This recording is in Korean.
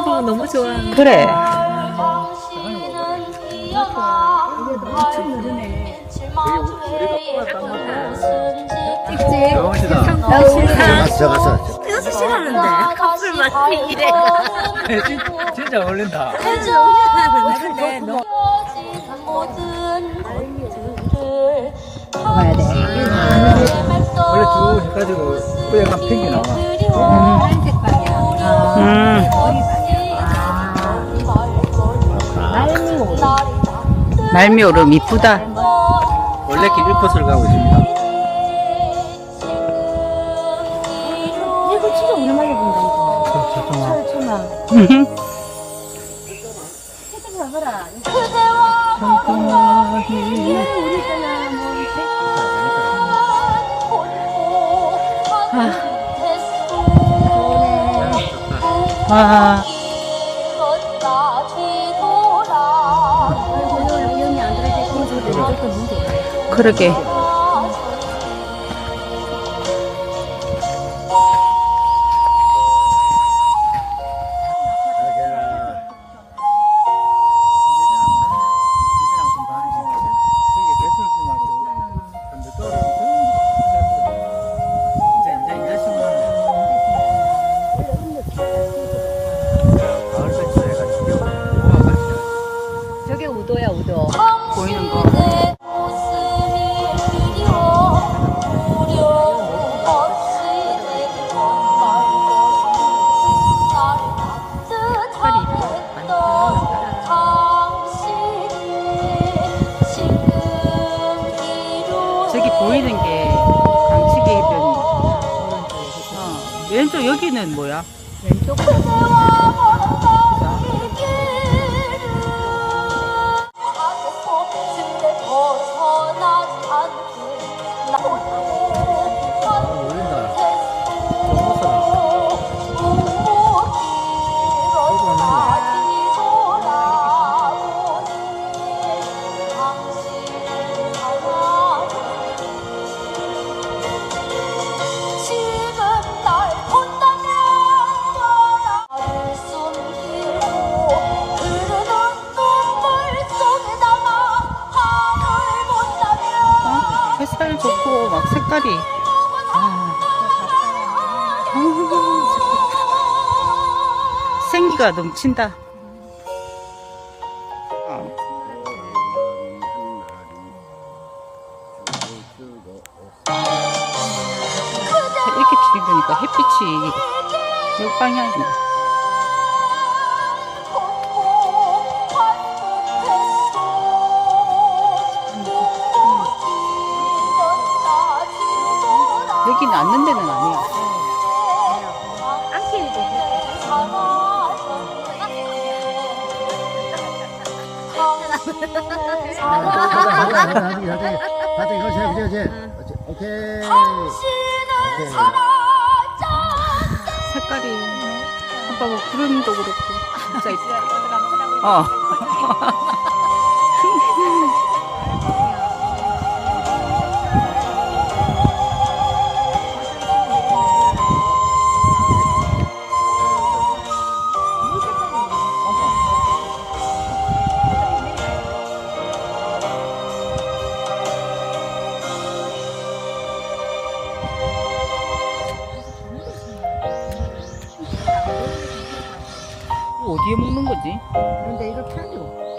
엄마 보고 너무 좋아. 그래. 저 가서 떼어서 싫어하는데. 커플 맛이 이래. 진- 진짜 어울린다. 근데 너무 먹어야 돼. 원래 쭉 해가지고 뿌리가 팽이 나와. 음. 말미오름 이쁘다. 원래 길 1코스를 가고 있습니다. 이거 진짜 오랜만에 본다 이거. 우리 때는 뭐 아, 그러게. 저기 배수를 심하 보이는 게 강치기 해변이. 어, 왼쪽 여기는 뭐야? 왼쪽 막 색깔이. 아, 생기가 넘친다. 어. 이렇게 비는 거니까 햇빛이 이 방향이 앉는 데는 아니야. 오케이 색깔이 아빠 뭐 구름도 그렇고 진짜 이쁘다. 어. 어디에 먹는 거지? 그런데 이거 편육.